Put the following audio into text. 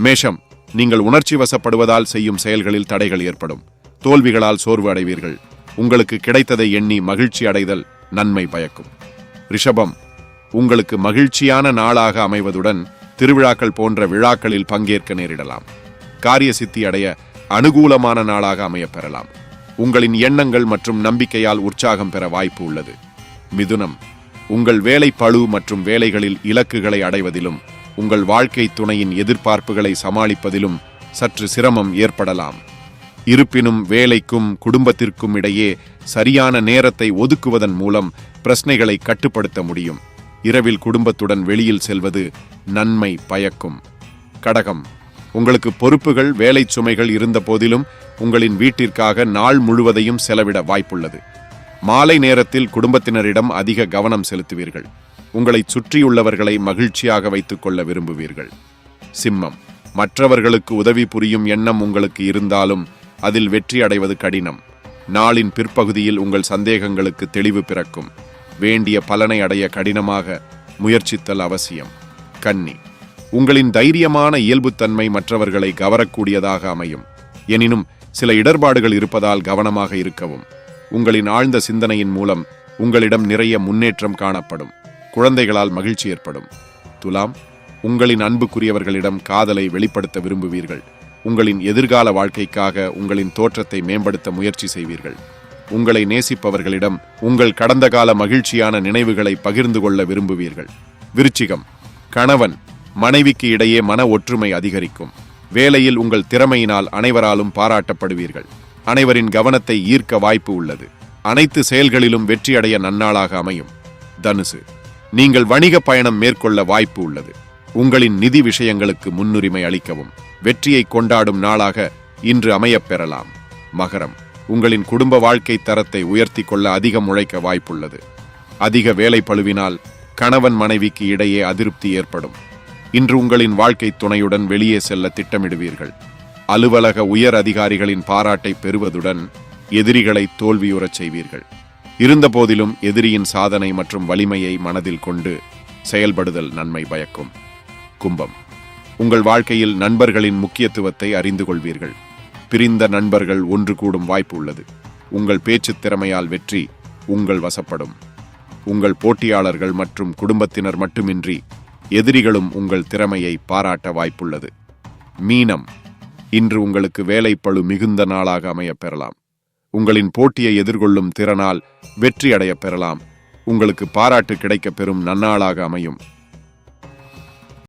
மேஷம் நீங்கள் உணர்ச்சி வசப்படுவதால் செய்யும் செயல்களில் தடைகள் ஏற்படும். தோல்விகளால் சோர்வு அடைவீர்கள். உங்களுக்கு கிடைத்ததை எண்ணி மகிழ்ச்சி அடைதல் நன்மை பயக்கும். ரிஷபம் உங்களுக்கு மகிழ்ச்சியான நாளாக அமைவதுடன் திருவிழாக்கள் போன்ற விழாக்களில் பங்கேற்க நேரிடலாம். காரிய சித்தி அடைய அனுகூலமான நாளாக அமையப் பெறலாம் உங்களின் எண்ணங்கள் மற்றும் நம்பிக்கையால் உற்சாகம் பெற வாய்ப்பு உள்ளது. மிதுனம் உங்கள் வேலை பளு மற்றும் வேலைகளில் இலக்குகளை அடைவதிலும் உங்கள் வாழ்க்கை துணையின் எதிர்பார்ப்புகளை சமாளிப்பதிலும் சற்று சிரமம் ஏற்படலாம். இருப்பினும் வேலைக்கும் குடும்பத்திற்கும் இடையே சரியான நேரத்தை ஒதுக்குவதன் மூலம் பிரச்சனைகளை கட்டுப்படுத்த முடியும். இரவில் குடும்பத்துடன் வெளியில் செல்வது நன்மை பயக்கும். கடகம். உங்களுக்கு பொறுப்புகள் வேலை சுமைகள் இருந்த போதிலும் உங்களின் வீட்டிற்காக நாள் முழுவதையும் செலவிட வாய்ப்புள்ளது. மாலை நேரத்தில் குடும்பத்தினரிடம் அதிக கவனம் செலுத்துவீர்கள். உங்களைச் சுற்றியுள்ளவர்களை மகிழ்ச்சியாக வைத்துக் கொள்ள விரும்புவீர்கள். சிம்மம். மற்றவர்களுக்கு உதவி புரியும் எண்ணம் உங்களுக்கு இருந்தாலும் அதில் வெற்றி அடைவது கடினம். நாளின் பிற்பகுதியில் உங்கள் சந்தேகங்களுக்கு தெளிவு பிறக்கும். வேண்டிய பலனை அடைய கடினமாக முயற்சித்தல் அவசியம். கன்னி. உங்களின் தைரியமான இயல்புத்தன்மை மற்றவர்களை கவரக்கூடியதாக அமையும். எனினும் சில இடர்பாடுகள் இருப்பதால் கவனமாக இருக்கவும். உங்களின் ஆழ்ந்த சிந்தனையின் மூலம் உங்களிடம் நிறைய முன்னேற்றம் காணப்படும். குழந்தைகளால் மகிழ்ச்சி ஏற்படும். துலாம் உங்களின் அன்புக்குரியவர்களிடம் காதலை வெளிப்படுத்த விரும்புவீர்கள். உங்களின் எதிர்கால வாழ்க்கைக்காக உங்களின் தோற்றத்தை மேம்படுத்த முயற்சி செய்வீர்கள். உங்களை நேசிப்பவர்களிடம் உங்கள் கடந்த கால மகிழ்ச்சியான நினைவுகளை பகிர்ந்து கொள்ள விரும்புவீர்கள். விருச்சிகம் கணவன் மனைவிக்கு இடையே மன ஒற்றுமை அதிகரிக்கும். வேலையில் உங்கள் திறமையினால் அனைவராலும் பாராட்டப்படுவீர்கள். அனைவரின் கவனத்தை ஈர்க்க வாய்ப்பு உள்ளது. அனைத்து செயல்களிலும் வெற்றியடைய நன்னாளாக அமையும். தனுசு நீங்கள் வணிக பயணம் மேற்கொள்ள வாய்ப்பு உள்ளது. உங்களின் நிதி விஷயங்களுக்கு முன்னுரிமை அளிக்கவும் வெற்றியை கொண்டாடும் நாளாக இன்று அமையப் பெறலாம். மகரம் உங்களின் குடும்ப வாழ்க்கை தரத்தை உயர்த்தி கொள்ள அதிகம் உழைக்க வாய்ப்புள்ளது. அதிக வேலை பழுவினால் கணவன் மனைவிக்கு இடையே அதிருப்தி ஏற்படும். இன்று உங்களின் வாழ்க்கை துணையுடன் வெளியே செல்ல திட்டமிடுவீர்கள். அலுவலக உயர் அதிகாரிகளின் பாராட்டை பெறுவதுடன் எதிரிகளை தோல்வியுறச் செய்வீர்கள். இருந்தபோதிலும் எதிரியின் சாதனை மற்றும் வலிமையை மனதில் கொண்டு செயல்படுதல் நன்மை பயக்கும். கும்பம். உங்கள் வாழ்க்கையில் நண்பர்களின் முக்கியத்துவத்தை அறிந்து கொள்வீர்கள். பிரிந்த நண்பர்கள் ஒன்று கூடும் வாய்ப்பு உள்ளது. உங்கள் பேச்சுத் திறமையால் வெற்றி உங்கள் வசப்படும். உங்கள் போட்டியாளர்கள் மற்றும் குடும்பத்தினர் மட்டுமின்றி எதிரிகளும் உங்கள் திறமையை பாராட்ட வாய்ப்புள்ளது. மீனம். இன்று உங்களுக்கு வேலைப்பழு மிகுந்த நாளாக அமையப் பெறலாம். உங்களின் போட்டியை எதிர்கொள்ளும் திறனால் வெற்றி அடைய பெறலாம். உங்களுக்கு பாராட்டு கிடைக்க பெறும் நன்னாளாக அமையும்.